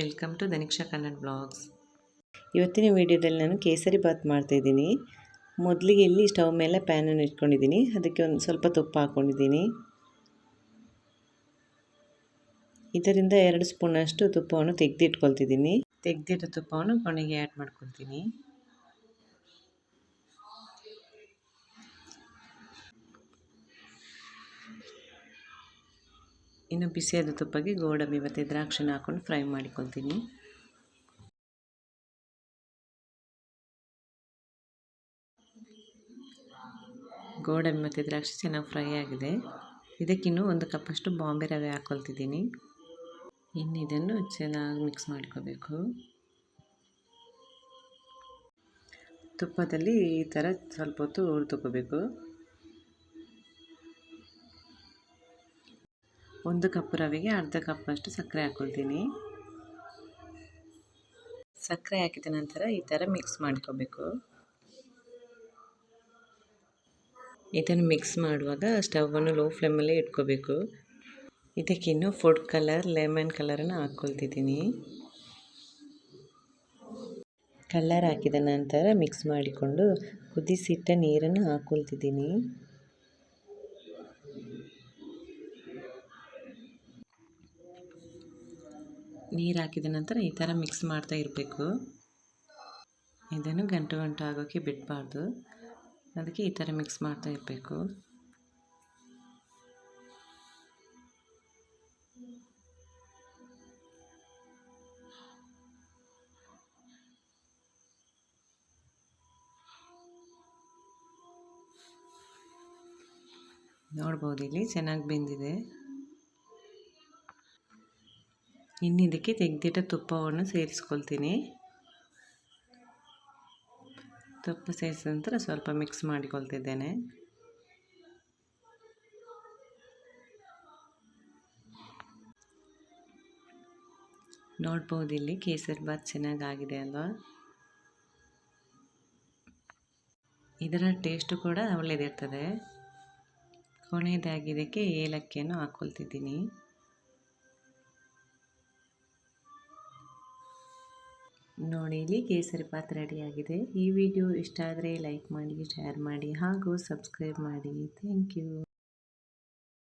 Welcome to Dhaniksha Kannada blogs. ಇವತ್ತಿನ ವಿಡಿಯೋದಲ್ಲಿ ನಾನು ಕೇಸರಿ ಬಾತ್ ಮಾಡ್ತಾಯಿದ್ದೀನಿ ಮೊದಲಿಗೆ ಇಲ್ಲಿ ಸ್ಟವ್ ಮೇಲೆ ಪ್ಯಾನನ್ನು ಇಟ್ಕೊಂಡಿದ್ದೀನಿ. ಅದಕ್ಕೆ ಒಂದು ಸ್ವಲ್ಪ ತುಪ್ಪ ಹಾಕ್ಕೊಂಡಿದ್ದೀನಿ. ಇದರಿಂದ ಎರಡು ಸ್ಪೂನಷ್ಟು ತುಪ್ಪವನ್ನು ತೆಗೆದಿಟ್ಕೊಳ್ತಿದ್ದೀನಿ. ತೆಗೆದಿಟ್ಟ ತುಪ್ಪವನ್ನು ಕೊನೆಗೆ ಆ್ಯಡ್ ಮಾಡ್ಕೊಳ್ತೀನಿ. ಇನ್ನು ಬಿಸಿಯಾದ ತುಪ್ಪಕ್ಕೆ ಗೋಡಂಬಿ ಮತ್ತು ದ್ರಾಕ್ಷಿನ ಹಾಕ್ಕೊಂಡು ಫ್ರೈ ಮಾಡಿಕೊಳ್ತೀನಿ. ಗೋಡಂಬಿ ಮತ್ತು ದ್ರಾಕ್ಷಿ ಚೆನ್ನಾಗಿ ಫ್ರೈ ಆಗಿದೆ. ಇದಕ್ಕಿನ್ನೂ ಒಂದು ಕಪ್ಪಷ್ಟು ಬಾಂಬೆ ರವೆ ಹಾಕ್ಕೊಳ್ತಿದ್ದೀನಿ ಇನ್ನು ಇದನ್ನು ಚೆನ್ನಾಗಿ ಮಿಕ್ಸ್ ಮಾಡ್ಕೋಬೇಕು. ತುಪ್ಪದಲ್ಲಿ ಈ ಥರ ಸ್ವಲ್ಪ ಹೊತ್ತು ಹುರಿದುಕೋಬೇಕು. ಒಂದು ಕಪ್ ರವೆಗೆ ಅರ್ಧ ಕಪ್ಪಷ್ಟು ಸಕ್ಕರೆ ಹಾಕ್ಕೊಳ್ತೀನಿ. ಸಕ್ಕರೆ ಹಾಕಿದ ನಂತರ ಈ ಥರ ಮಿಕ್ಸ್ ಮಾಡ್ಕೋಬೇಕು. ಇದನ್ನು ಮಿಕ್ಸ್ ಮಾಡುವಾಗ ಸ್ಟವನ್ನು ಲೋ ಫ್ಲೇಮಲ್ಲೇ ಇಟ್ಕೋಬೇಕು. ಇದಕ್ಕಿನ್ನು ಫುಡ್ ಕಲರ್, ಲೆಮನ್ ಕಲರನ್ನು ಹಾಕ್ಕೊಳ್ತಿದ್ದೀನಿ. ಕಲ್ಲರ್ ಹಾಕಿದ ನಂತರ ಮಿಕ್ಸ್ ಮಾಡಿಕೊಂಡು ಕುದಿಸಿಟ್ಟ ನೀರನ್ನು ಹಾಕ್ಕೊಳ್ತಿದ್ದೀನಿ. ನೀರು ಹಾಕಿದ ನಂತರ ಈ ಥರ ಮಿಕ್ಸ್ ಮಾಡ್ತಾ ಇರಬೇಕು. ಇದನ್ನು ಗಂಟು ಗಂಟು ಆಗೋಕ್ಕೆ ಬಿಡಬಾರ್ದು. ಅದಕ್ಕೆ ಈ ಥರ ಮಿಕ್ಸ್ ಮಾಡ್ತಾ ಇರಬೇಕು. ನೋಡ್ಬೋದು, ಇಲ್ಲಿ ಚೆನ್ನಾಗಿ ಬೆಂದಿದೆ. ಇನ್ನು ಇದಕ್ಕೆ ತೆಗೆದಿಟ್ಟ ತುಪ್ಪವನ್ನು ಸೇರಿಸ್ಕೊಳ್ತೀನಿ. ತುಪ್ಪ ಸೇರಿಸಿದ ನಂತರ ಸ್ವಲ್ಪ ಮಿಕ್ಸ್ ಮಾಡಿಕೊಳ್ತಿದ್ದೇನೆ. ನೋಡ್ಬೋದು ಇಲ್ಲಿ ಕೇಸರಿ ಬಾತ್ ಚೆನ್ನಾಗಾಗಿದೆ ಅಲ್ವಾ? ಇದರ ಟೇಸ್ಟು ಕೂಡ ಒಳ್ಳೆಯದಿರ್ತದೆ ಕೊನೆಯದಾಗಿ ಇದಕ್ಕೆ ಏಲಕ್ಕಿಯನ್ನು ಹಾಕ್ಕೊಳ್ತಿದ್ದೀನಿ ನೋಡಿ, ಇಲ್ಲಿ ಕೇಸರಿ ಪಾತ್ ರೆಡಿಯಾಗಿದೆ. ಈ ವಿಡಿಯೋ ಇಷ್ಟ ಆದರೆ ಲೈಕ್ ಮಾಡಿ, ಶೇರ್ ಮಾಡಿ ಹಾಗೂ ಸಬ್ಸ್ಕ್ರೈಬ್ ಮಾಡಿ. Thank you.